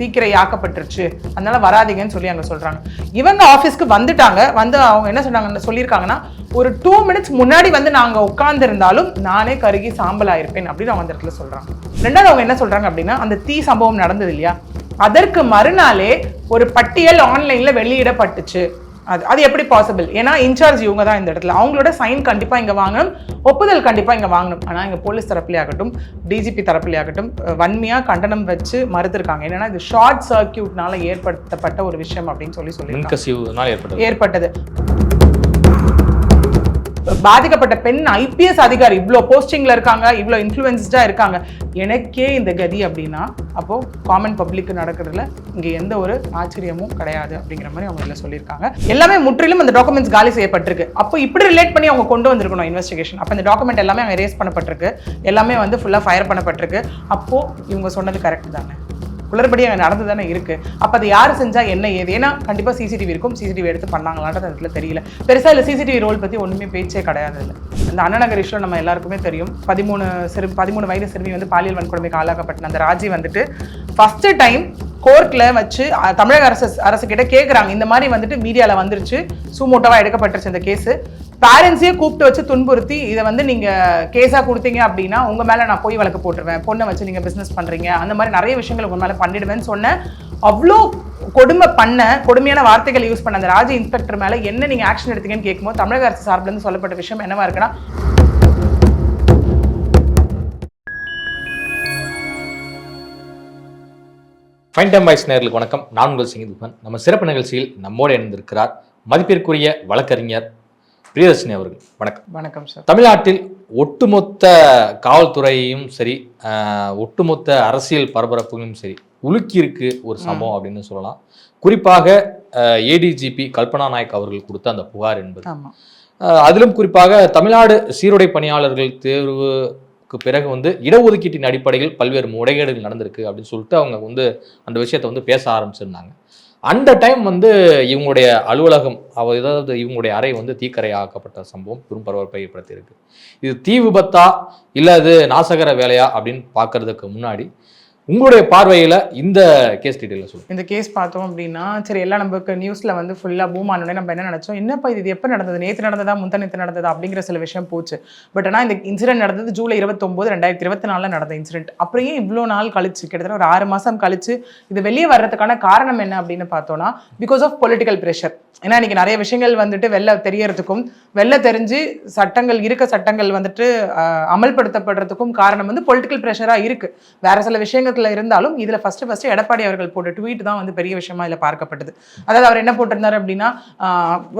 சீக்கிரம் ஆக்கப்பட்டுருச்சு அதனால வராதீங்கன்னு சொல்லி அங்கே சொல்கிறாங்க இவங்க ஆஃபீஸ்க்கு வந்துட்டாங்க. வந்து அவங்க என்ன சொன்னாங்கன்னு சொல்லியிருக்காங்கன்னா ஒரு டூ மினிட்ஸ் முன்னாடி வந்து நாங்கள் உட்காந்துருந்தாலும் நானே கருகி சாம்பல் ஆயிருப்பேன் அப்படின்னு அவங்க அந்த இடத்துல சொல்கிறாங்க ரெண்டாவது அவங்க என்ன சொல்கிறாங்க அப்படின்னா அந்த தீ சம்பவம் நடந்தது இல்லையா? அதற்கு மறுநாளே ஒரு பட்டியல் ஆன்லைனில் வெளியிடப்பட்டுச்சு. அது அது எப்படி பாசிபிள் ஏன்னா இன்சார்ஜ் இவங்க தான் இந்த இடத்துல. அவங்களோட சைன் கண்டிப்பா இங்க வாங்கணும். ஒப்புதல் கண்டிப்பா இங்க வாங்கணும். ஆனா இங்க போலீஸ் தரப்புலே ஆகட்டும் டிஜிபி தரப்புலே ஆகட்டும் அஹ் வன்மையா கண்டனம் வச்சு மறுத்திருக்காங்க. என்னன்னா இது ஷார்ட் சர்க்கியூட்னால ஏற்படுத்தப்பட்ட ஒரு விஷயம் அப்படின்னு சொல்லி ஏற்பட்டது. ஏற்பட்டது. பாதிக்கப்பட்ட பெண் ஐபிஎஸ் அதிகாரி. இவ்வளோ போஸ்டிங்கில் இருக்காங்க இவ்வளோ இன்ஃப்ளூயன்ஸ்டாக இருக்காங்க. எனக்கே இந்த கதி அப்படின்னா அப்போது காமன் பப்ளிக்கு நடக்கிறதுல இங்கே எந்த ஒரு ஆச்சரியமும் கிடையாது அப்படிங்கிற மாதிரி அவங்க இதில் சொல்லியிருக்காங்க. எல்லாமே முற்றிலும் அந்த டாக்குமெண்ட்ஸ் காலி செய்யப்பட்டிருக்கு. அப்போ இப்படி ரிலேட் பண்ணி அவங்க கொண்டு வந்திருக்கணும் இன்வெஸ்டிகேஷன் அப்போ இந்த டாக்குமெண்ட் எல்லாமே அங்கே ரேஸ் பண்ணப்பட்டிருக்கு. எல்லாமே வந்து ஃபுல்லாக ஃபயர் பண்ணப்பட்டிருக்கு. அப்போது இவங்க சொன்னது கரெக்ட் தானே? குளறுபடி அங்கே நடந்து தானே இருக்குது அப்போ அது யார் செஞ்சால் என்ன ஏது? ஏன்னா கண்டிப்பாக சிசிடிவி இருக்கும். சிசிடிவி எடுத்து பண்ணாங்களான்றது அதுல தெரியல. பெருசாக இல்லை சிசிடிவி ரோல் பற்றி ஒன்றுமே பேச்சே கிடையாது இல்லை இந்த அண்ணநகர் இஷ்யூ நம்ம எல்லாருக்குமே தெரியும். பதிமூணு சிறு பதிமூணு வயது சிறுமி வந்து பாலியல் வன்கொடுமைக்கு ஆளாக்கப்பட்ட அந்த ராஜி வந்துட்டு ஃபஸ்ட்டு டைம் கோர்ட்ல வச்சு தமிழக அரசு அரசு கிட்ட கேட்குறாங்க இந்த மாதிரி வந்துட்டு மீடியாவில் வந்துருச்சு. சூமோட்டோவாக எடுக்கப்பட்டுருச்சு இந்த கேஸு பேரண்ட்ஸையே கூப்பிட்டு வச்சு துன்புறுத்தி இதை வந்து நீங்க கேஸா கொடுத்தீங்க அப்படின்னா உங்க மேலே நான் போய் வழக்கு போட்டுருவேன். பொண்ணை வச்சு நீங்க பிஸ்னஸ் பண்றீங்க. அந்த மாதிரி நிறைய விஷயங்கள் உங்கள் மேலே பண்ணிடுவேன்னு சொன்னேன். அவ்வளோ கொடுமை பண்ண கொடுமையான வார்த்தைகள் யூஸ் பண்ண அந்த ராஜ இன்ஸ்பெக்டர் மேலே என்ன நீங்கள் ஆக்ஷன் எடுத்தீங்கன்னு கேட்கும்போது தமிழக அரசு சார்பிலேருந்து சொல்லப்பட்ட விஷயம் என்னவா இருக்குன்னா ஃபைன் டைம் வாய்ஸ் நேர்களுக்கு வணக்கம். நான் உங்கள் சிங்கிதுபன் நம்ம சிறப்பு நிகழ்ச்சியில் நம்மோடு இணைந்திருக்கிறார் மதிப்பிற்குரிய வழக்கறிஞர் பிரியதர்ஷினி அவர்கள். வணக்கம். வணக்கம் சார். தமிழ்நாட்டில் ஒட்டுமொத்த காவல்துறையும் சரி ஒட்டுமொத்த அரசியல் பரபரப்புகளும் சரி உலுக்கி இருக்கு ஒரு சம்பவம் அப்படின்னு சொல்லலாம். குறிப்பாக ஏடிஜிபி கல்பனா நாயக் அவர்கள் கொடுத்த அந்த புகார் என்பது. அதிலும் குறிப்பாக தமிழ்நாடு சீருடை பணியாளர்கள் தேர்வுக்கு பிறகு வந்து இடஒதுக்கீட்டின் அடிப்படையில் பல்வேறு முறைகேடுகள் நடந்திருக்கு அப்படின்னு சொல்லிட்டு அவங்க வந்து அந்த விஷயத்தை வந்து பேச ஆரம்பிச்சிருந்தாங்க. அந்த டைம் வந்து இவங்களுடைய அலுவலகம் அவ ஏதாவது இவங்களுடைய அறை வந்து தீக்கரை ஆக்கப்பட்ட சம்பவம் பெரும் பரபரப்பை ஏற்படுத்தியிருக்கு. இது தீ விபத்தா இல்லை அது நாசகர வேலையா அப்படின்னு பார்க்கறதுக்கு முன்னாடி உங்களுடைய பார்வையில் இந்த கேஸ் டீட்டெயில் சொல்லுங்க இந்த கேஸ் பார்த்தோம் அப்படின்னா சரி எல்லாம் நமக்கு நியூஸில் வந்து ஃபுல்லாக பூம் ஆனோடனே நம்ம என்ன நினச்சோம்? என்னப்பா இது? எப்போ நடந்தது? நேற்று நடந்ததா? முந்தா நேற்று நடந்ததா? அப்படிங்கிற சில விஷயம் போச்சு. பட் ஆனால் இந்த இன்சிடென்ட் நடந்தது ஜூலை இருபத்தொம்போது ரெண்டாயிரத்தி இருபத்தி நாலில் நடந்த இன்சிடென்ட் அப்புறம் ஏன் இவ்வளோ நாள் கழிச்சு கிட்டத்தட்ட ஒரு ஆறு மாதம் கழிச்சு இது வெளியே வர்றதுக்கான காரணம் என்ன அப்படின்னு பார்த்தோம்னா பிகாஸ் ஆஃப் பொலிட்டிக்கல் ப்ரெஷர் ஏன்னா இன்றைக்கி நிறைய விஷயங்கள் வந்துட்டு வெளில தெரியறதுக்கும் வெளில தெரிஞ்சு சட்டங்கள் இருக்க சட்டங்கள் வந்துட்டு அமல்படுத்தப்படுறதுக்கும் காரணம் வந்து பொலிட்டிக்கல் ப்ரெஷராக இருக்குது வேறு சில விஷயங்கள் விஷயங்கள்ல இருந்தாலும் இதுல ஃபர்ஸ்ட் ஃபர்ஸ்ட் எடப்பாடி அவர்கள் போட்ட ட்வீட் தான் வந்து பெரிய விஷயமா இதுல பார்க்கப்பட்டது. அதாவது அவர் என்ன போட்டிருந்தார் அப்படின்னா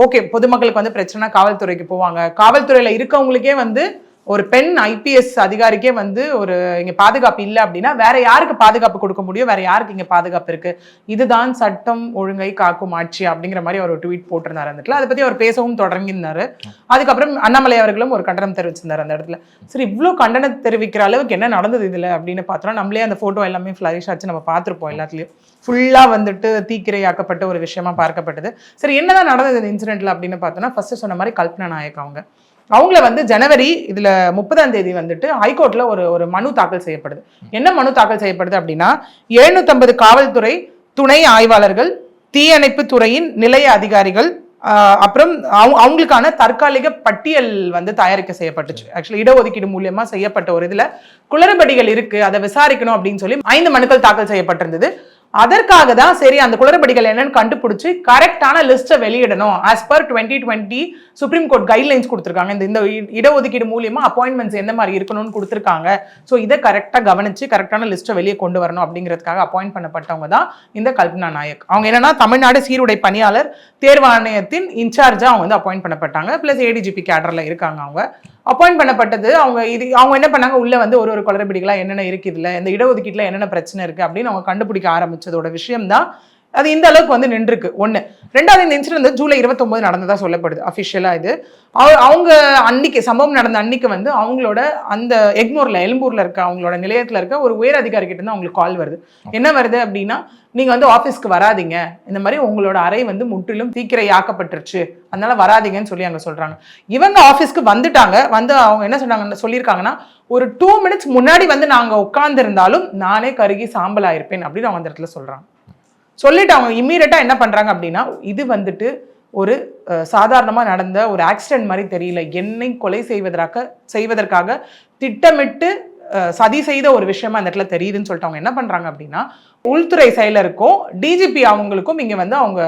ஓகே பொதுமக்களுக்கு வந்து பிரச்சனை காவல்துறைக்கு போவாங்க. காவல்துறையில இருக்கவங்களுக்கே வந்து ஒரு பெண் ஐபிஎஸ் அதிகாரிக்கே வந்து ஒரு இங்கே பாதுகாப்பு இல்லை அப்படின்னா வேற யாருக்கு பாதுகாப்பு கொடுக்க முடியும்? வேற யாருக்கு இங்கே பாதுகாப்பு இருக்கு? இதுதான் சட்டம் ஒழுங்கை காக்கும் ஆட்சி அப்படிங்கிற மாதிரி அவர் ஒரு ட்வீட் போட்டிருந்தார் அந்த இடத்துல. அதை பற்றி அவர் பேசவும் தொடங்கியிருந்தாரு. அதுக்கப்புறம் அண்ணாமலை அவர்களும் ஒரு கண்டனம் தெரிவிச்சிருந்தார் அந்த இடத்துல. சரி இவ்வளோ கண்டனம் தெரிவிக்கிற அளவுக்கு என்ன நடந்தது இதில் அப்படின்னு பார்த்தோம்னா நம்மளே அந்த ஃபோட்டோ எல்லாமே ஃப்ளரிஷ் ஆச்சு நம்ம பார்த்துருப்போம் எல்லாத்துலயும். ஃபுல்லாக வந்துட்டு தீக்கிரையாக்கப்பட்ட ஒரு விஷயமா பார்க்கப்பட்டது. சரி என்னதான் நடந்தது இந்த இன்சிடென்ட்ல அப்படின்னு பார்த்தோம்னா ஃபர்ஸ்ட் சொன்ன மாதிரி கல்பனா நாயக் அவங்க. அவங்கள வந்து ஜனவரி இதுல முப்பதாம் தேதி வந்துட்டு ஹைகோர்ட்டில் ஒரு ஒரு மனு தாக்கல் செய்யப்படுது. என்ன மனு தாக்கல் செய்யப்படுது அப்படின்னா எழுநூத்தம்பது காவல்துறை துணை ஆய்வாளர்கள் தீயணைப்பு துறையின் நிலைய அதிகாரிகள் ஆஹ் அப்புறம் அவங்க- அவங்களுக்கான தற்காலிக பட்டியல் வந்து தயாரிக்க செய்யப்பட்டுச்சு. ஆக்சுவலி இடஒதுக்கீடு மூலியமா செய்யப்பட்ட ஒரு இதுல குளறுபடிகள் இருக்கு. அதை விசாரிக்கணும் அப்படின்னு சொல்லி ஐந்து மனுக்கள் தாக்கல் செய்யப்பட்டிருந்தது. அதற்காக தான் சரி அந்த குளறுபடிகள் என்னன்னு கண்டுபிடிச்சு கரெக்டான லிஸ்ட்டை வெளியிடணும். As per twenty twenty supreme court guidelines கொடுத்துருக்காங்க. இந்த இந்த இடஒதுக்கீடு மூலியமா அப்பாயின்மெண்ட்ஸ் எந்த மாதிரி இருக்கணும்னு கொடுத்துருக்காங்க. ஸோ இதை கரெக்டாக கவனிச்சு கரெக்டான லிஸ்ட்டை வெளியே கொண்டு வரணும் அப்படிங்கிறதுக்காக அப்பாயிண்ட் பண்ணப்பட்டவங்க தான் இந்த கல்பனா நாயக். அவங்க என்னன்னா தமிழ்நாடு சீருடை பணியாளர் தேர்வாணையத்தின் இன்சார்ஜாக அவங்க வந்து அப்பாயிண்ட் பண்ணப்பட்டாங்க. ப்ளஸ் ஏடிஜிபி கேடரில் இருக்காங்க அவங்க. அப்பாயிண்ட் பண்ணப்பட்டது. அவங்க இது அவங்க என்ன பண்ணாங்க? உள்ள வந்து ஒரு ஒரு குளறுபடிகளாக என்னென்ன இருக்குது இல்லை இந்த இடஒதுக்கீட்டில் என்னென்ன பிரச்சனை இருக்கு அப்படின்னு அவங்க கண்டுபிடிக்க ஆரம்பிச்சதோட விஷயம் தான் அது இந்த அளவுக்கு வந்து நின்றுருக்கு. ஒண்ணு. ரெண்டாவது இந்த இன்சிடென்ட் வந்து ஜூலை 29 நடந்ததா சொல்லப்படுது. அஃபிஷியலா இது. அவ- அவங்க அன்னைக்கு சம்பவம் நடந்த அன்னைக்கு வந்து அவங்களோட அந்த எக்மோர்ல எலும்பூர்ல இருக்க அவங்களோட நிலையத்துல இருக்க ஒரு உயர் அதிகாரி கிட்ட இருந்து அவங்களுக்கு கால் வருது. என்ன வருது அப்படின்னா நீங்க வந்து ஆபீஸ்க்கு வராதீங்க. இந்த மாதிரி உங்களோட அறை வந்து முற்றிலும் தீக்கிரையாக்கப்பட்டுருச்சு. அதனால வராதீங்கன்னு சொல்லி அங்க சொல்றாங்க. இவங்க ஆபீஸ்க்கு வந்துட்டாங்க. வந்து அவங்க என்ன சொன்னாங்க சொல்லியிருக்காங்கன்னா ஒரு டூ மினிட்ஸ் முன்னாடி வந்து நாங்க உட்கார்ந்து இருந்தாலும் நானே கருகி சாம்பல் ஆயிருப்பேன் அப்படின்னு அவங்க அந்த இடத்துல சொல்றாங்க. சொல்லிட்டு அவங்க இம்மீடியட்டாக என்ன பண்ணுறாங்க அப்படின்னா இது வந்துட்டு ஒரு சாதாரணமாக நடந்த ஒரு ஆக்சிடென்ட் மாதிரி தெரியல. என்னை கொலை செய்வதற்காக செய்வதற்காக திட்டமிட்டு சதி செய்த ஒரு விஷயமா அந்த இடத்துல தெரியுதுன்னு சொல்லிட்டு அவங்க என்ன பண்ணுறாங்க அப்படின்னா உள்துறை செயலருக்கும் டிஜிபி அவங்களுக்கும் இங்கே வந்து அவங்க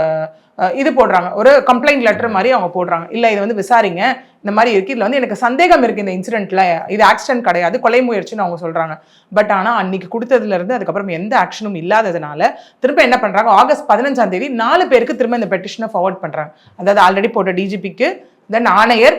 இது போடுறாங்க. ஒரு கம்ப்ளைண்ட் லெட்டர் மாதிரி அவங்க போடுறாங்க. இல்லை இது வந்து விசாரிங்க. இந்த மாதிரி இருக்கு. இதில் வந்து எனக்கு சந்தேகம் இருக்கு இந்த இன்சிடென்ட்ல இது ஆக்சிடென்ட் கிடையாது கொலை முயற்சின்னு அவங்க சொல்றாங்க. பட் ஆனால் அன்னைக்கு கொடுத்ததுல இருந்து அதுக்கப்புறம் எந்த ஆக்ஷனும் இல்லாததுனால திரும்ப என்ன பண்றாங்க? ஆகஸ்ட் பதினஞ்சாம் தேதி நாலு பேருக்கு திரும்ப இந்த பெட்டிஷனை ஃபார்வர்ட் பண்றாங்க. அதாவது ஆல்ரெடி போட்ட டிஜிபிக்கு தென் ஆணையர்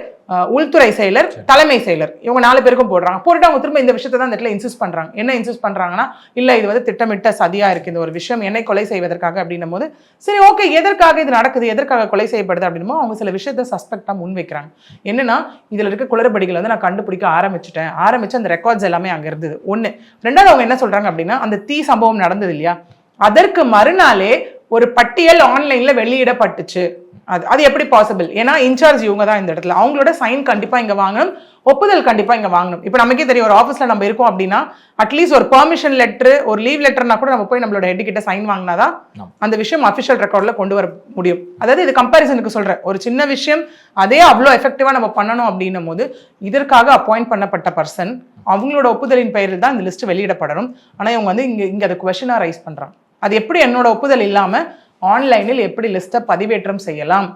உள்துறை செயலர் தலைமை செயலர். இவங்க நாலு பேருக்கும் போடுறாங்க. போட்டுட்டு அவங்க திரும்ப இந்த விஷயத்தை தான் இந்த இடத்துல இன்சிஸ்ட் பண்றாங்க. என்ன இன்சிஸ்ட் பண்றாங்கன்னா இல்ல இது வந்து திட்டமிட்ட சதியா இருக்கு. இந்த ஒரு விஷயம் என்னை கொலை செய்வதற்காக அப்படின்னும் போது சரி ஓகே எதற்காக இது நடக்குது? எதற்காக கொலை செய்யப்படுது? அப்படின்னும் அவங்க சில விஷயத்த சஸ்பெக்டா முன் வைக்கிறாங்க என்னன்னா இதுல இருக்க குளறுபடிகளை வந்து நான் கண்டுபிடிக்க ஆரம்பிச்சிட்டேன். ஆரம்பிச்சு அந்த ரெக்கார்ட்ஸ் எல்லாமே அங்க இருந்தது. ஒண்ணு. ரெண்டாவது அவங்க என்ன சொல்றாங்க அப்படின்னா அந்த தீ சம்பவம் நடந்தது இல்லையா? அதற்கு மறுநாளே ஒரு பட்டியல் ஆன்லைன்ல வெளியிடப்பட்டுச்சு. அது அது எப்படி பாசிபிள் ஏன்னா இன்சார்ஜ் இவங்க தான் இந்த இடத்துல. அவங்களோட சைன் கண்டிப்பா இங்க வாங்கணும். ஒப்புதல் கண்டிப்பா இங்க வாங்கணும். இப்போ நமக்கே தெரியும் ஒரு ஆஃபீஸ்ல நம்ம இருக்கோம் அப்படின்னா அட்லீஸ்ட் ஒரு பெர்மிஷன் லெட்டர் ஒரு லீவ் லெட்டர்னா கூட நம்ம போய் நம்மளோட ஹெட் கிட்ட சைன் வாங்கினாதான் ஆமா. அந்த விஷயம் அஃபிஷியல் ரெக்கார்ட்ல கொண்டு வர முடியும். அதாவது இது கம்பேரிசனுக்கு சொல்றேன். ஒரு சின்ன விஷயம் அதே அவ்வளோ எஃபெக்டிவா நம்ம பண்ணணும் அப்படின்னும் போது இதற்காக அப்பாயிண்ட் பண்ணப்பட்ட பர்சன் அவங்களோட ஒப்புதலின் பெயரில் தான் இந்த லிஸ்ட் வெளியிடப்படணும். ஆனா இவங்க வந்து இங்க இங்க அதை கொஸ்டினா ரைஸ் பண்றாங்க. அது எப்படி என்னோட ஒப்புதல் இல்லாமல் ஆன்லைனில் எப்படி லிஸ்ட்டை பதிவேற்றம் செய்யலாம்?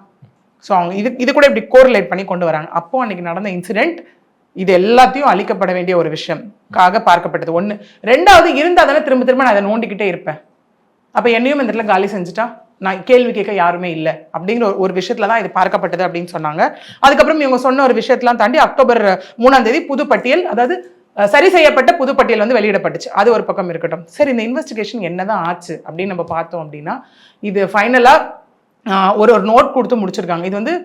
ஸோ அவங்க இது இது கூட இப்படி கோரிலேட் பண்ணி கொண்டு வராங்க. அப்போ அன்னைக்கு நடந்த இன்சிடென்ட் இது எல்லாத்தையும் அழிக்கப்பட வேண்டிய ஒரு விஷயம்காக பார்க்கப்பட்டது. ஒன்று ரெண்டாவது இருந்தால் தானே திரும்ப திரும்ப நான் அதை நோண்டிக்கிட்டே இருப்பேன். அப்போ என்னையும் இந்த இடத்துல காலி செஞ்சுட்டா? நான் கேள்வி கேட்க யாருமே இல்லை. அப்படிங்கிற ஒரு- ஒரு விஷயத்துல தான் இது பார்க்கப்பட்டது அப்படின்னு சொன்னாங்க. அதுக்கப்புறம் இவங்க சொன்ன ஒரு விஷயத்தெல்லாம் தாண்டி அக்டோபர் மூணாம் தேதி புது பட்டியல் அதாவது சரி செய்யப்பட்ட புதுப்பட்டியல் வந்து வெளியிடப்பட்டுச்சு. அது ஒரு பக்கம் இருக்கட்டும். சரி இந்த இன்வெஸ்டிகேஷன் என்னதான் ஆச்சு அப்படின்னு நம்ம பார்த்தோம் அப்படின்னா இது ஃபைனலா ஒரு ஒரு நோட் கொடுத்து முடிச்சிருக்காங்க. இது வந்து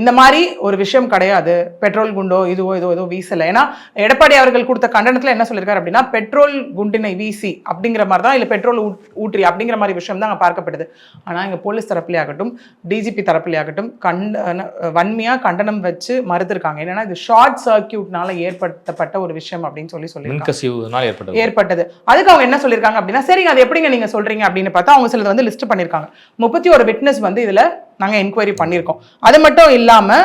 இந்த மாதிரி ஒரு விஷயம் கிடையாது. பெட்ரோல் குண்டோ இதுவோ இதோ ஏதோ வீசல. ஏன்னா எடப்பாடி அவர்கள் கொடுத்த கண்டனத்துல என்ன சொல்லியிருக்காரு அப்படின்னா பெட்ரோல் குண்டினை வீசி அப்படிங்கிற மாதிரி தான் இல்லை பெட்ரோல் ஊற்றி அப்படிங்கிற மாதிரி விஷயம் தான் அங்க பார்க்கப்படுது ஆனா இங்க போலீஸ் தரப்புலே ஆகட்டும் டிஜிபி தரப்புலே ஆகட்டும் கண்ட வன்மையா கண்டனம் வச்சு மறுத்திருக்காங்க. என்னன்னா இது ஷார்ட் சர்க்கியூட்னால ஏற்படுத்தப்பட்ட ஒரு விஷயம் அப்படின்னு சொல்லி மின்கசிவுனால ஏற்பட்டது. ஏற்பட்டது. அதுக்கு அவங்க என்ன சொல்லியிருக்காங்க அப்படின்னா சரிங்க அது எப்படிங்க நீங்க சொல்றீங்க? அப்படின்னு பார்த்தா அவங்க சிலது வந்து லிஸ்ட் பண்ணியிருக்காங்க. முப்பத்தி ஒரு விட்னஸ் வந்து இதுல நாங்கள் என்கொயரி பண்ணியிருக்கோம் அது மட்டும் இல்லாமல்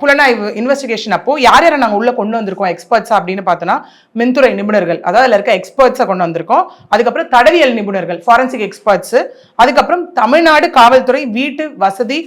புலனாய்வு இன்வெஸ்டிகேஷன் அப்போ யார் யாரை நாங்கள் உள்ளே கொண்டு வந்திருக்கோம் எக்ஸ்பர்ட்ஸா அப்படின்னு பார்த்தோன்னா மின்துறை நிபுணர்கள். அதாவது அதில் இருக்க எக்ஸ்பர்ட்ஸை கொண்டு வந்திருக்கோம். அதுக்கப்புறம் தடவியல் நிபுணர்கள் ஃபாரன்சிக் எக்ஸ்பர்ட்ஸு அதுக்கப்புறம் தமிழ்நாடு காவல்துறை வீட்டு வசதி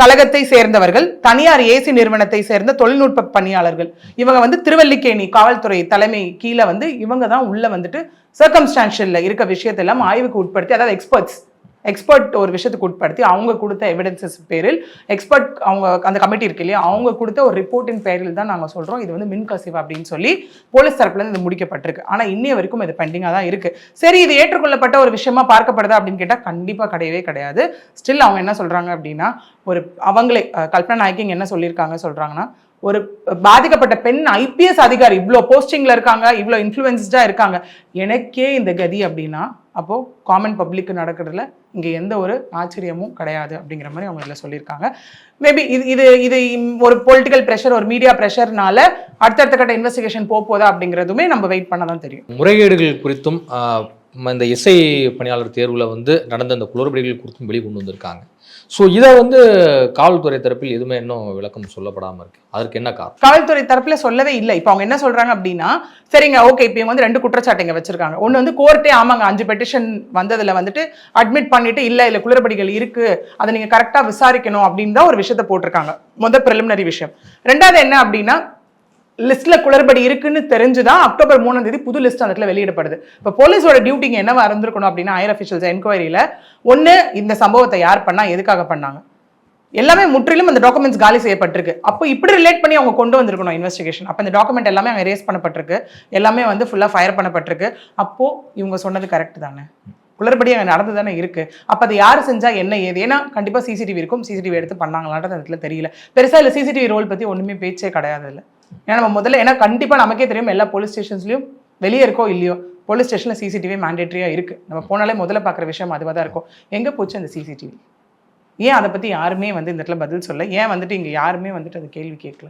கழகத்தை சேர்ந்தவர்கள் தனியார் ஏசி நிறுவனத்தை சேர்ந்த தொழில்நுட்ப பணியாளர்கள். இவங்க வந்து திருவல்லிக்கேணி காவல்துறை தலைமை கீழே வந்து இவங்க தான் உள்ளே வந்துட்டு சர்க்கம்ஸ்டான்ஷியலில் இருக்க விஷயத்தெல்லாம் ஆய்வுக்கு உட்படுத்தி அதாவது எக்ஸ்பர்ட்ஸ் எக்ஸ்பர்ட் ஒரு விஷயத்துக்கு உட்படுத்தி அவங்க கொடுத்த எவிடன்சஸ் பேரில் எக்ஸ்பர்ட் அவங்க அந்த கமிட்டி இருக்கு இல்லையா அவங்க கொடுத்த ஒரு ரிப்போர்ட்டின் பேரில் தான் நாங்கள் சொல்கிறோம் இது வந்து மின்கசிவு அப்படின்னு சொல்லி போலீஸ் தரப்புலேருந்து இது முடிக்கப்பட்டிருக்கு. ஆனால் இன்னைய வரைக்கும் இது பெண்டிங்காக தான் இருக்குது சரி இது ஏற்றுக்கொள்ளப்பட்ட ஒரு விஷயமா பார்க்கப்படுதா அப்படின்னு கேட்டால் கண்டிப்பாக கிடையவே கிடையாது. ஸ்டில் அவங்க என்ன சொல்கிறாங்க அப்படின்னா ஒரு அவங்களே கல்பனா நாயக்கிங் என்ன சொல்லியிருக்காங்க சொல்கிறாங்கன்னா ஒரு பாதிக்கப்பட்ட பெண் ஐபிஎஸ் அதிகாரி இவ்வளோ போஸ்டிங்கில் இருக்காங்க இவ்வளோ இன்ஃப்ளூயன்ஸ்டாக இருக்காங்க. எனக்கே இந்த கதி அப்படின்னா அப்போது காமன் பப்ளிக்கு நடக்கிறதுல இங்கே எந்த ஒரு ஆச்சரியமும் கிடையாது அப்படிங்கிற மாதிரி அவங்க இதில் சொல்லியிருக்காங்க. மேபி இது இது இது ஒரு பொலிட்டிக்கல் ப்ரெஷர் ஒரு மீடியா ப்ரெஷர்னால அடுத்தடுத்த கட்ட இன்வெஸ்டிகேஷன் போதா அப்படிங்கிறதுமே நம்ம வெயிட் பண்ண தான் தெரியும். முறைகேடுகள் குறித்தும் இந்த இசை பணியாளர் தேர்வில் வந்து நடந்த இந்த குளறுபடிகள் குறித்தும் வெளிக்கொண்டு வந்திருக்காங்க. ஸோ இதை வந்து காவல்துறை தரப்பில் எதுவுமே இன்னும் விளக்கம் சொல்லப்படாமல் இருக்கு. அதற்கு என்ன காரணம்? காவல்துறை தரப்பில் சொல்லவே இல்லை. இப்போ அவங்க என்ன சொல்றாங்க அப்படின்னா சரிங்க ஓகே இப்போ இவங்க வந்து ரெண்டு குற்றச்சாட்டுங்க வச்சிருக்காங்க. ஒன்று வந்து கோர்ட்டே ஆமாங்க அஞ்சு பெட்டிஷன் வந்ததில் வந்துட்டு அட்மிட் பண்ணிட்டு இல்லை இல்லை குளறுபடிகள் இருக்கு. அதை நீங்கள் கரெக்டாக விசாரிக்கணும் அப்படின்னு தான் ஒரு விஷயத்த போட்டிருக்காங்க. முதல் preliminary விஷயம். ரெண்டாவது என்ன அப்படின்னா லிஸ்ட்ல குளறுபடி இருக்குன்னு தெரிஞ்சுதான் அக்டோபர் மூணாம் தேதி புது லிஸ்ட் அந்த இடத்துல வெளியிடப்படுது. இப்போ போலீஸோட டியூட்டிங்க என்னவா இருந்திருக்கணும் அப்படின்னா ஹையர் அஃபிஷியல்ஸ் என்கொயரியில ஒன்று இந்த சம்பவத்தை யார் பண்ணா எதுக்காக பண்ணாங்க? எல்லாமே முற்றிலும் அந்த டாக்குமெண்ட்ஸ் காலி செய்யப்பட்டிருக்கு. அப்போ இப்படி ரிலேட் பண்ணி அவங்க கொண்டு வந்திருக்கணும் இன்வெஸ்டிகேஷன் அப்போ இந்த டாக்குமெண்ட் எல்லாமே அங்கே ரேஸ் பண்ணப்பட்டிருக்கு. எல்லாமே வந்து ஃபுல்லாக ஃபயர் பண்ணப்பட்டிருக்கு. அப்போது இவங்க சொன்னது கரெக்ட் தானே? குளறுபடி அங்கே நடந்து தானே இருக்குது அப்போ அது யார் செஞ்சால் என்ன ஏது? ஏன்னா கண்டிப்பாக சிசிடிவி இருக்கும். சிசிடிவி எடுத்து பண்ணாங்களான்றது அந்த இடத்துல தெரியல. பெருசாக இல்லை சிசிடிவி ரோல் பற்றி ஒன்றுமே பேச்சே கிடையாது இல்லை ஏன்னா நம்ம முதல்ல ஏன்னா கண்டிப்பாக நமக்கே தெரியும் எல்லா போலீஸ் ஸ்டேஷன்ஸ்லையும் வெளியே இருக்கோ இல்லையோ போலீஸ் ஸ்டேஷனில் சிசிடிவி மேண்டேட்டரியாக இருக்கு. நம்ம போனாலே முதல்ல பார்க்குற விஷயம் அதுவாக தான் இருக்கும். எங்கே போச்சு அந்த சிசிடிவி ஏன் அதை பற்றி யாருமே வந்து இந்த இடத்துல பதில் சொல்ல ஏன் வந்துட்டு இங்கே யாருமே வந்துட்டு அந்த கேள்வி கேட்கல?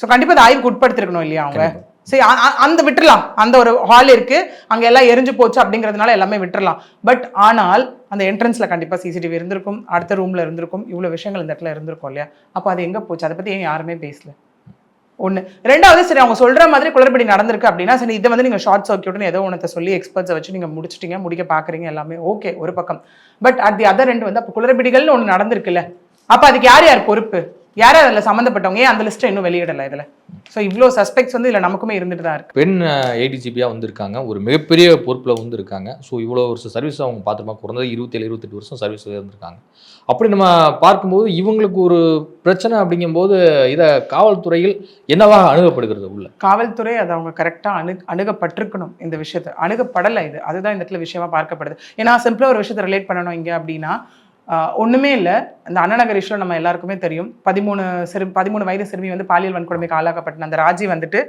ஸோ கண்டிப்பாக அதை ஆய்வுக்கு உட்படுத்திருக்கணும் இல்லையா அவங்க. சரி அந்த விட்டுறலாம். அந்த ஒரு ஹால் இருக்கு. அங்க எல்லாம் எரிஞ்சு போச்சு அப்படிங்கிறதுனால எல்லாமே விட்டுறலாம். பட் ஆனால் அந்த என்ட்ரன்ஸ்ல கண்டிப்பா சிசிடிவி இருந்திருக்கும். அடுத்த ரூம்ல இருந்திருக்கும். இவ்வளவு விஷயங்கள் இந்த இடத்துல இருந்திருக்கும் இல்லையா? அப்போ அது எங்க போச்சு? அதை பத்தி ஏன் யாருமே பேசல? ஒன்று ரெண்டாவது சரி அவங்க சொல்கிற மாதிரி குளறுபடி நடந்திருக்கு அப்படின்னா சரி இதை வந்து நீங்கள் ஷார்ட் சர்க்கியூட்னு ஏதோ ஒன்றத்தை சொல்லி எக்ஸ்பர்ட்ஸை வச்சு நீங்கள் முடிச்சிட்டீங்க முடிக்க பார்க்குறீங்க எல்லாமே. ஓகே ஒரு பக்கம். பட் அட் தி அதர் ரெண்டு வந்து அப்போ குளறுபடிகள்னு ஒன்று நடந்திருக்குல்ல. அப்போ அதுக்கு யார் யார் பொறுப்பு? யார் யார் அதில் சம்மந்தப்பட்டவங்க? அந்த லிஸ்ட்டை இன்னும் வெளியிடல இதுல? ஸோ இவ்வளோ சஸ்பெக்ட்ஸ் வந்து இதுல நமக்குமே இருந்துட்டு தான் இருக்கு. பெண் ஏடிஜிபியாக வந்திருக்காங்க. ஒரு மிகப்பெரிய பொறுப்பில் வந்து இருக்காங்க ஸோ இவ்வளோ வருஷம் சர்வீஸ் அவங்க பார்த்துருப்பாங்க குறைந்தது இருபத்தேழு இருபத்தெட்டு வருஷம் சர்வீஸ் இருந்திருக்காங்க. அப்படி நம்ம பார்க்கும்போது இவங்களுக்கு ஒரு பிரச்சனை அப்படிங்கும்போது இதை காவல்துறையில் என்னவாக அணுகப்படுகிறது உள்ள? காவல்துறை அதை அவங்க கரெக்டாக அணு அணுகப்பட்டிருக்கணும் இந்த விஷயத்தை. அணுகப்படலை இது. அதுதான் இந்த இடத்துல விஷயமா பார்க்கப்படுது. ஏன்னா சிம்பிளாக ஒரு விஷயத்தை ரிலேட் பண்ணணும் இங்கே அப்படின்னா ஒன்றுமே இல்லை. இந்த அண்ணநகர் இஷ்யூ நம்ம எல்லாருக்குமே தெரியும். பதிமூணு சிறு பதிமூணு வயது சிறுமி வந்து பாலியல் வன்கொடுமைக்கு ஆளாக்கப்பட்ட அந்த ராஜி வந்துட்டு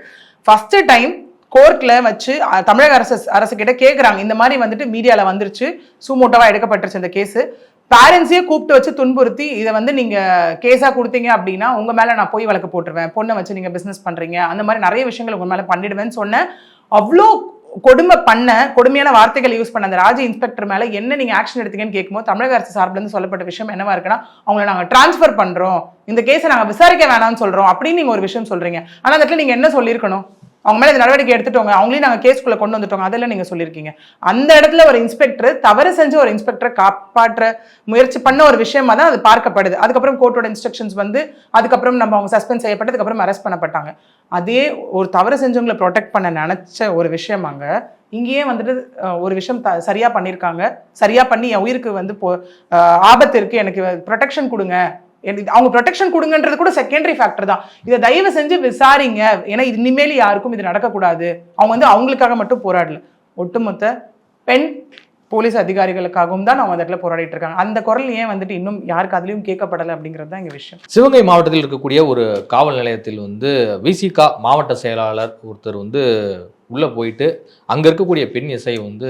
ஃபர்ஸ்ட் டைம் கோர்ட்டில் வச்சு தமிழக அரசு அரசு கிட்ட கேட்குறாங்க இந்த மாதிரி வந்துட்டு மீடியாவில் வந்துருச்சு. சூமோட்டோவாக எடுக்கப்பட்டுருச்சு இந்த கேஸு பேரண்ட்ஸையே கூப்பிட்டு வச்சு துன்புறுத்தி இதை வந்து நீங்கள் கேஸாக கொடுத்தீங்க அப்படின்னா உங்கள் மேலே நான் போய் வழக்கு போட்டுருவேன். பொண்ணை வச்சு நீங்கள் பிஸ்னஸ் பண்ணுறீங்க அந்த மாதிரி நிறைய விஷயங்கள் உங்கள் மேலே பண்ணிடுவேன்னு சொன்ன அவ்வளோ கொடுமை பண்ண கொடுமையான வார்த்தைகள் யூஸ் பண்ண அந்த ராஜ இன்ஸ்பெக்டர் மேல என்ன நீங்க ஆக்ஷன் எடுத்தீங்கன்னு கேட்கும்போது தமிழக அரசு சார்பிலேருந்து சொல்லப்பட்ட விஷயம் என்னவா இருக்குன்னா அவங்கள நாங்க டிரான்ஸ்ஃபர் பண்றோம். இந்த கேஸை நாங்க விசாரிக்க வேணாம்னு சொல்றோம் அப்படின்னு நீங்க ஒரு விஷயம் சொல்றீங்க. ஆனா அந்த இடத்துல நீங்க என்ன சொல்லியிருக்கணும்? அவங்க மேலே இந்த நடவடிக்கை எடுத்துட்டோங்க அவங்களையும் நாங்கள் கேஸ்க்குள்ளே கொண்டு வந்துட்டோங்க. அதெல்லாம் நீங்கள் சொல்லியிருக்கீங்க. அந்த இடத்துல ஒரு இன்ஸ்பெக்டர் தவறு செஞ்ச ஒரு இன்ஸ்பெக்டரை காப்பாற்ற முயற்சி பண்ண ஒரு விஷயமா தான் அது பார்க்கப்படுது. அதுக்கப்புறம் கோர்ட்டோட இன்ஸ்ட்ரக்ஷன்ஸ் வந்து அதுக்கப்புறம் நம்ம அவங்க சஸ்பெண்ட் செய்யப்பட்டதுக்கப்புறம் அரெஸ்ட் பண்ணப்பட்டாங்க. அதே ஒரு தவறு செஞ்சவங்களை ப்ரொடெக்ட் பண்ண நினச்ச ஒரு விஷயமாங்க இங்கேயே வந்துட்டு ஒரு விஷயம் த சரியாக பண்ணியிருக்காங்க. சரியாக பண்ணி என் உயிருக்கு வந்து போ ஆபத்து இருக்குது எனக்கு ப்ரொடெக்ஷன் கொடுங்க. அவங்க ப்ரொடெக்ஷன் கொடுங்கன்றது கூட செகண்டரி ஃபேக்டர் தான். இதை தயவு செஞ்சு விசாரிங்க. ஏன்னா இது இனிமேல் யாருக்கும் இது நடக்கக்கூடாது. அவங்க வந்து அவங்களுக்காக மட்டும் போராடல. ஒட்டுமொத்த பெண் போலீஸ் அதிகாரிகளுக்காகவும் தான் அவங்க அந்த இடத்துல போராடிட்டு இருக்காங்க. அந்த குரல் ஏன் வந்துட்டு இன்னும் யாருக்கு அதுலேயும் கேட்கப்படலை அப்படிங்கிறது தான் எங்கள் விஷயம். சிவகங்கை மாவட்டத்தில் இருக்கக்கூடிய ஒரு காவல் நிலையத்தில் வந்து விசிகா மாவட்ட செயலாளர் ஒருத்தர் வந்து உள்ளே போயிட்டு அங்கே இருக்கக்கூடிய பெண் இசை வந்து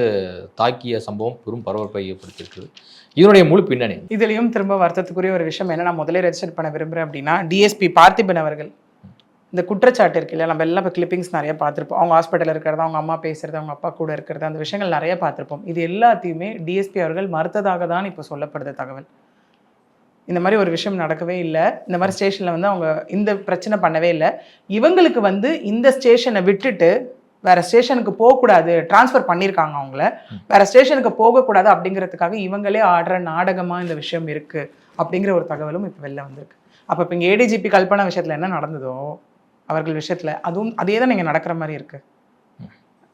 தாக்கிய சம்பவம் பெரும் பரபரப்பை ஏற்படுத்தியிருக்குது இதனுடைய முழு பின்னணி. இதுலேயும் திரும்ப வருத்தத்துக்குரிய ஒரு விஷயம் என்ன நான் முதலே ரெஜிஸ்டர் பண்ண விரும்புகிறேன் அப்படின்னா டிஎஸ்பி பார்த்திபன் அவர்கள். இந்த குற்றச்சாட்டு இருக்கு இல்லையா? நம்ம எல்லாம் இப்போ கிளிப்பிங்ஸ் நிறைய பார்த்துருப்போம். அவங்க ஹாஸ்பிட்டலில் இருக்கிறது அவங்க அம்மா பேசுறது அவங்க அப்பா கூட இருக்கிறது அந்த விஷயங்கள் நிறைய பார்த்துருப்போம். இது எல்லாத்தையுமே டிஎஸ்பி அவர்கள் மறுத்ததாக தான் இப்போ சொல்லப்படுது தகவல். இந்த மாதிரி ஒரு விஷயம் நடக்கவே இல்லை. இந்த மாதிரி ஸ்டேஷனில் வந்து அவங்க இந்த பிரச்சனை பண்ணவே இல்லை. இவங்களுக்கு வந்து இந்த ஸ்டேஷனை விட்டுட்டு வேற ஸ்டேஷனுக்கு போகக்கூடாது ட்ரான்ஸ்ஃபர் பண்ணியிருக்காங்க அவங்கள. வேற ஸ்டேஷனுக்கு போகக்கூடாது அப்படிங்கிறதுக்காக இவங்களே ஆடுற நாடகமா இந்த விஷயம் இருக்கு அப்படிங்கிற ஒரு தகவலும் இப்போ வெளில வந்திருக்கு. அப்போ இப்போ இங்கே ஏடிஜிபி கல்பனா விஷயத்தில் என்ன நடந்ததோ அவர்கள் விஷயத்தில் அதுவும் அதே தான் நீங்கள் நடக்கிற மாதிரி இருக்குது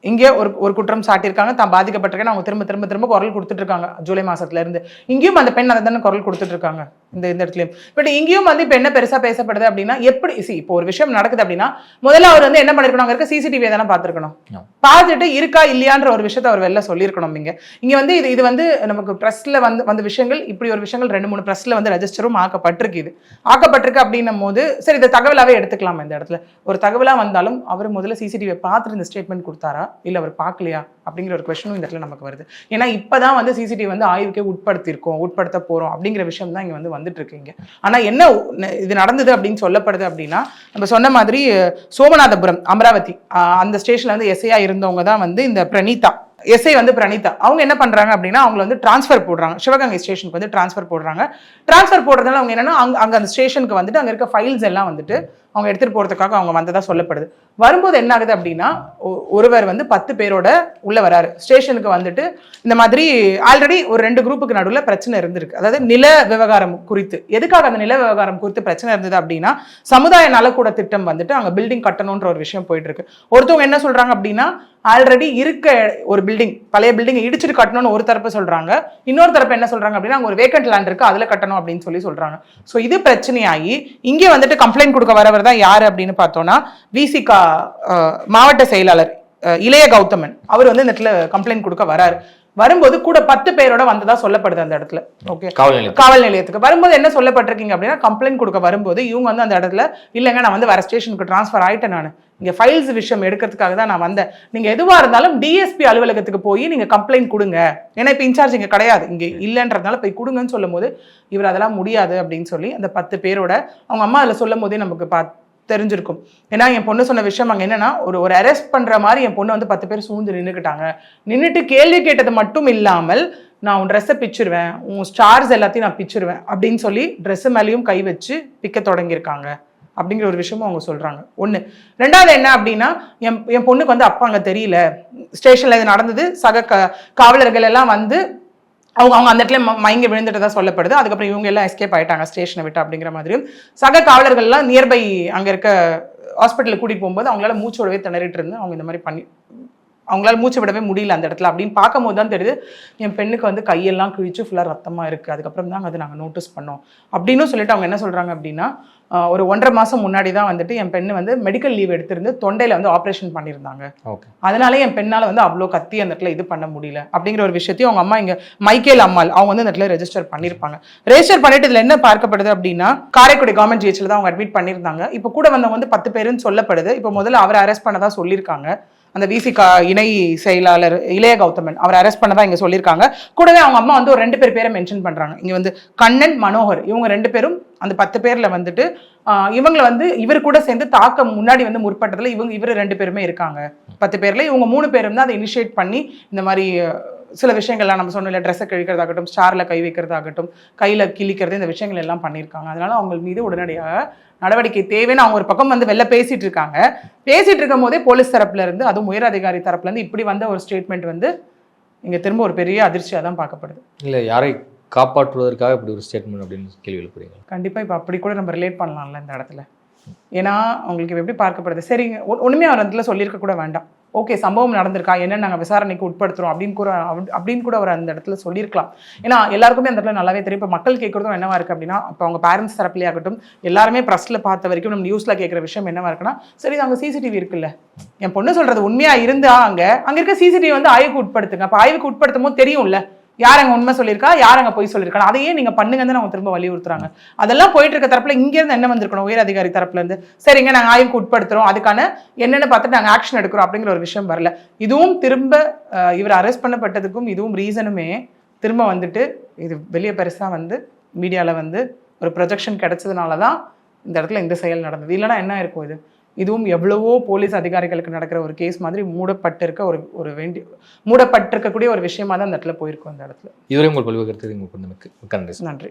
இங்கே ஒரு ஒரு குற்றம் சாட்டியிருக்காங்க தான் பாதிக்கப்பட்டிருக்கேன்னு அவங்க திரும்ப திரும்ப திரும்ப குரல் கொடுத்துட்டு இருக்காங்க ஜூலை மாசத்துல இருந்து. இங்கேயும் அந்த பெண் அதை தானே குரல் கொடுத்துட்டு இருக்காங்க இந்த இந்த இடத்துலயும். பட் இங்கேயும் வந்து இப்போ என்ன பெருசா பேசப்படுது அப்படின்னா எப்படி சி இப்போ ஒரு விஷயம் நடக்குது அப்படின்னா முதல்ல அவர் வந்து என்ன பண்ணிருக்கணும்? அங்க இருக்க சிசிடிவி தானே பார்த்துருக்கணும். பார்த்துட்டு இருக்கா இல்லையான்ற ஒரு விஷயத்தை அவர் வெளில சொல்லியிருக்கணும் இங்க. இங்க வந்து இது இது வந்து நமக்கு ப்ரெஸ்ல வந்து வந்த விஷயங்கள் இப்படி ஒரு விஷயங்கள் ரெண்டு மூணு ப்ரெஸ்ல வந்து ரெஜிஸ்டரும் ஆக்கப்பட்டிருக்கு இது. ஆக்கப்பட்டிருக்கு அப்படின்னும் போது சரி இதை தகவலாவே எடுத்துக்கலாம் இந்த இடத்துல? ஒரு தகவலா வந்தாலும் அவர் முதல்ல சிசிடிவியை பார்த்துட்டு இந்த ஸ்டேட்மெண்ட் கொடுத்தாரா? இல்ல அவர் பார்க்கலையா அப்படிங்கிற ஒரு கொஷனும் இந்த இடத்துல நமக்கு வருது. ஏன்னா இப்பதான் வந்து சிசிடிவி வந்து ஆய்வுக்கே உட்படுத்தியிருக்கோம் உட்படுத்த போறோம் அப்படிங்கிற விஷயம் தான் இங்க வந்து வந்துட்டு இருக்கீங்க ஆனால் ஆனா என்ன இது நடந்தது அப்படின்னு சொல்லப்படுது அப்படின்னா நம்ம சொன்ன மாதிரி சோமநாதபுரம் அமராவதி அந்த ஸ்டேஷன்ல வந்து எஸ்ஐயா இருந்தவங்க தான் வந்து இந்த பிரணீதா எஸ்ஐ வந்து பிரணீதா அவங்க என்ன பண்றாங்க அப்படின்னா அவங்க வந்து டிரான்ஸ்ஃபர் போடுறாங்க. சிவகங்கை ஸ்டேஷனுக்கு வந்து டிரான்ஸ்ஃபர் போடுறாங்க. டிரான்ஸ்ஃபர் போடுறதுனால அவங்க என்னன்னா அங்கே அங்க அந்த ஸ்டேஷனுக்கு வந்துட்டு அங்க இருக்க ஃபைல்ஸ் எல்லாம் வந்துட்டு அவங்க எடுத்துகிட்டு போறதுக்காக அவங்க வந்ததா சொல்லப்படுது. வரும்போது என்ன ஆகுது அப்படின்னா ஒருவர் வந்து பத்து பேரோட உள்ள வராரு. ஸ்டேஷனுக்கு வந்துட்டு இந்த மாதிரி ஆல்ரெடி ஒரு ரெண்டு குரூப்புக்கு நடுவில் பிரச்சனை இருந்திருக்கு. அதாவது நில விவகாரம் குறித்து. எதுக்காக அந்த நில விவகாரம் குறித்து பிரச்சனை இருந்தது அப்படின்னா சமுதாய நலக்கூட திட்டம் வந்துட்டு அங்க பில்டிங் கட்டணுன்ற ஒரு விஷயம் போயிட்டு இருக்கு ஒருத்தவங்க என்ன சொல்றாங்க அப்படின்னா ஆல்ரெடி இருக்க ஒரு பில்டிங் பழைய பில்டிங் இடிச்சிட்டு கட்டணும்னு ஒரு தரப்பு சொல்றாங்க. இன்னொரு தரப்பு என்ன சொல்றாங்க அப்படின்னா ஒரு வேக்கண்ட் லேண்ட் இருக்கு அதுல கட்டணும் அப்படின்னு சொல்லி சொல்றாங்க. ஸோ இது பிரச்சனையாகி இங்கே வந்துட்டு கம்ப்ளைண்ட் கொடுக்க வரவர் தான் யாரு அப்படின்னு பார்த்தோம்னா விசிகா மாவட்ட செயலாளர் இளைய கௌதமன். அவர் வந்து இந்த இடத்துல கம்ப்ளைண்ட் கொடுக்க வராரு. வரும்போது கூட பத்து பேரோட வந்ததா சொல்லப்படுது அந்த இடத்துல. ஓகே காவல் நிலையத்துக்கு. வரும்போது என்ன சொல்லப்பட்டிருக்கீங்க அப்படின்னா கம்ப்ளைண்ட் கொடுக்க வரும்போது இவங்க வந்து அந்த இடத்துல இல்லைங்க நான் வந்து வேற ஸ்டேஷனுக்கு ட்ரான்ஸ்ஃபர் ஆயிட்டேன் நான். இங்க ஃபைல்ஸ் விஷயம் எடுக்கிறதுக்காக தான் நான் வந்தேன். நீங்க எதுவா இருந்தாலும் டிஎஸ்பி அலுவலகத்துக்கு போய் நீங்க கம்ப்ளைண்ட் கொடுங்க. ஏன்னா இப்ப இன்சார்ஜ் இங்க கிடையாது. இங்க இல்லைன்றதுனால போய் கொடுங்கன்னு சொல்லும் போது இவர் அதெல்லாம் முடியாது அப்படின்னு சொல்லி அந்த பத்து பேரோட அவங்க அம்மா அதில் சொல்லும் போதே நமக்கு பா தெரிஞ்சிருக்கும். ஏன்னா என் பொண்ணு சொன்ன விஷயம் அங்கே என்னன்னா ஒரு ஒரு அரெஸ்ட் பண்ற மாதிரி என் பொண்ணு வந்து பத்து பேர் சூழ்ந்து நின்றுக்கிட்டாங்க நின்றுட்டு கேள்வி கேட்டது மட்டும் இல்லாமல் நான் உன் ட்ரெஸ்ஸை பிச்சிருவேன். உன் ஸ்டார்ஸ் எல்லாத்தையும் நான் பிச்சிருவேன் அப்படின்னு சொல்லி ட்ரெஸ் மேலேயும் கை வச்சு பிக்க தொடங்கியிருக்காங்க. அப்படிங்கிற ஒரு விஷயமும் அவங்க சொல்கிறாங்க ஒன்று ரெண்டாவது என்ன அப்படின்னா என் என் பொண்ணுக்கு வந்து அப்பா அங்கே தெரியல. ஸ்டேஷனில் இது நடந்தது. சக க காவலர்கள் எல்லாம் வந்து அவங்க அவங்க அந்த இடத்துல ம- மயங்கி விழுந்துட்டதா சொல்லப்படுது. அதுக்கப்புறம் இவங்க எல்லாம் எஸ்கேப் ஆயிட்டாங்க ஸ்டேஷனை விட்டு அப்படிங்கிற மாதிரியும். சக காவலர்கள்லாம் நியர்பை அங்கே இருக்க ஹாஸ்பிட்டலுக்கு கூட்டிகிட்டு போகும்போது அவங்களால மூச்சோடவே திணறிட்டு இருந்து அவங்க இந்த மாதிரி பண்ணி அவங்களால மூச்சு விடவே முடியல அந்த இடத்துல அப்படின்னு பார்க்கும்போது தான் தெரியுது என் பெண்ணுக்கு வந்து கையெல்லாம் கிழிச்சு ஃபுல்லாக ரத்தமா இருக்கு. அதுக்கப்புறம் தான் அது நாங்கள் நோட்டீஸ் பண்ணோம். அப்படின்னு சொல்லிட்டு அவங்க என்ன சொல்றாங்க அப்படின்னா ஒரு ஒன்றரை மாசம் முன்னாடி தான் வந்துட்டு என் பெண்ணு வந்து மெடிக்கல் லீவ் எடுத்திருந்து தொண்டையில வந்து ஆப்ரேஷன் பண்ணியிருந்தாங்க. ஓகே அதனால என் பெண்ணால வந்து அவ்வளோ கத்தி அந்த இடத்துல இது பண்ண முடியல. அப்படிங்கிற ஒரு விஷயத்தையும் அவங்க அம்மா இங்க மைக்கேல் அம்மாள் அவங்க வந்து அந்த இடத்துல ரெஜிஸ்டர் பண்ணியிருப்பாங்க. ரெஜிஸ்டர் பண்ணிட்டு இதுல என்ன பார்க்கப்படுது அப்படின்னா காரைக்குடி கவர்மெண்ட் ஜிஹெச்ல தான் அவங்க அட்மிட் பண்ணியிருந்தாங்க. இப்போ கூட வந்தவங்க வந்து பத்து பேருன்னு சொல்லப்படுது. இப்போ முதல்ல அவரை அரெஸ்ட் பண்ணதா சொல்லியிருக்காங்க. அந்த விசி கா இணை செயலாளர் இளைய கௌதமன் அவர் அரெஸ்ட் பண்ணதா இங்கே சொல்லியிருக்காங்க. கூடவே அவங்க அம்மா வந்து ஒரு ரெண்டு பேர் பேரை மென்ஷன் பண்ணுறாங்க இங்கே வந்து கண்ணன் மனோகர் இவங்க ரெண்டு பேரும் அந்த பத்து பேரில் வந்துட்டு இவங்களை வந்து இவர் கூட சேர்ந்து தாக்க முன்னாடி வந்து முற்பட்டதில் இவங்க இவர் ரெண்டு பேருமே இருக்காங்க. பத்து பேரில் இவங்க மூணு பேரும் தான் அதை இனிஷியேட் பண்ணி இந்த மாதிரி சில விஷயங்கள்லாம் நம்ம சொன்னல ட்ரெஸ்ஸை கிழிக்கிறதாகட்டும் ஸ்டார்ல கை வைக்கிறதாகட்டும் கையில கிழிக்கிறது இந்த விஷயங்கள் எல்லாம் பண்ணியிருக்காங்க. அதனால அவங்க மீது உடனடியாக நடவடிக்கை தேவைன்னு அவங்க ஒரு பக்கம் வந்து வெளில பேசிட்டு இருக்காங்க. பேசிட்டு இருக்கும் போதே போலீஸ் தரப்புல இருந்து அதுவும் உயர் அதிகாரி தரப்புல இருந்து இப்படி வந்த ஒரு ஸ்டேட்மெண்ட் வந்து இங்க திரும்ப ஒரு பெரிய அதிர்ச்சியா தான் பார்க்கப்படுது. இல்ல யாரை காப்பாற்றுவதற்காக இப்படி ஒரு ஸ்டேட்மெண்ட் அப்படின்னு கேள்வி எழுப்புறீங்க? கண்டிப்பா இப்போ அப்படி கூட நம்ம ரிலேட் பண்ணலாம்ல இந்த இடத்துல. ஏன்னா அவங்களுக்கு எப்படி பார்க்கப்படுது? சரிங்க ஒ- ஒண்ணுமே அவர் இடத்துல சொல்லியிருக்க கூட வேண்டாம். ஓகே சம்பவம் நடந்திருக்கா? என்ன நாங்கள் விசாரணைக்கு உட்படுத்துறோம். அப்படின்னு கூட அப்படின்னு கூட அவர் அந்த இடத்துல சொல்லியிருக்கலாம். ஏன்னா எல்லாருக்குமே அந்த இடத்துல நல்லாவே தெரியும். இப்போ மக்கள் கேட்குறதும் என்னவா இருக்குது அப்படின்னா இப்போ அவங்க பேரண்ட்ஸ் தரப்புலேயே ஆகட்டும் எல்லாருமே ப்ரெஸ்ல பார்த்த வரைக்கும் நம்ம நியூஸில் கேட்குற விஷயம் என்னவா இருக்குன்னா சரி அங்கே சிசிடிவி இருக்குல்ல. என் பொண்ணு சொல்கிறது உண்மையாக இருந்தா அங்கே அங்கே இருக்க சிசிடிவி வந்து ஆய்வுக்கு உட்படுத்துங்க. அப்போ ஆய்வுக்கு உட்படுத்தும் போது தெரியும்ல. யார் அங்கே உண்மை சொல்லியிருக்கா? யார் அங்கே பொய் சொல்லியிருக்கா? அதையே நீங்கள் பண்ணுங்கன்னு அவங்க திரும்ப வலியுறுத்துறாங்க. அதெல்லாம் போயிட்டு இருக்க தரப்புல இங்கேருந்து என்ன வந்திருக்கணும்? உயர் அதிகாரி தரப்புல இருந்து. சரிங்க நாங்கள் ஆய்வுக்கு உட்படுத்துறோம். அதுக்கான என்னென்னு பார்த்துட்டு நாங்கள் ஆக்ஷன் எடுக்கிறோம் அப்படிங்கிற ஒரு விஷயம் வரல. இதுவும் திரும்ப இவர் அரெஸ்ட் பண்ணப்பட்டதுக்கும் இதுவும் ரீசனுமே திரும்ப வந்துட்டு இது வெளியே பெருசாக வந்து மீடியாவில் வந்து ஒரு ப்ரொஜெக்ஷன் கிடைச்சதுனால தான் இந்த இடத்துல இந்த செயல் நடந்தது. இல்லைன்னா என்ன இருக்கும் இது? இதுவும் எவ்வளவோ போலீஸ் அதிகாரிகளுக்கு நடக்கிற ஒரு கேஸ் மாதிரி மூடப்பட்டிருக்க ஒரு ஒரு வேண்டி மூடப்பட்டிருக்கக்கூடிய ஒரு விஷயமா தான் அந்த இடத்துல போயிருக்கும் அந்த இடத்துல இதுவரை உங்கள் பல்வேறு கருத்து. நன்றி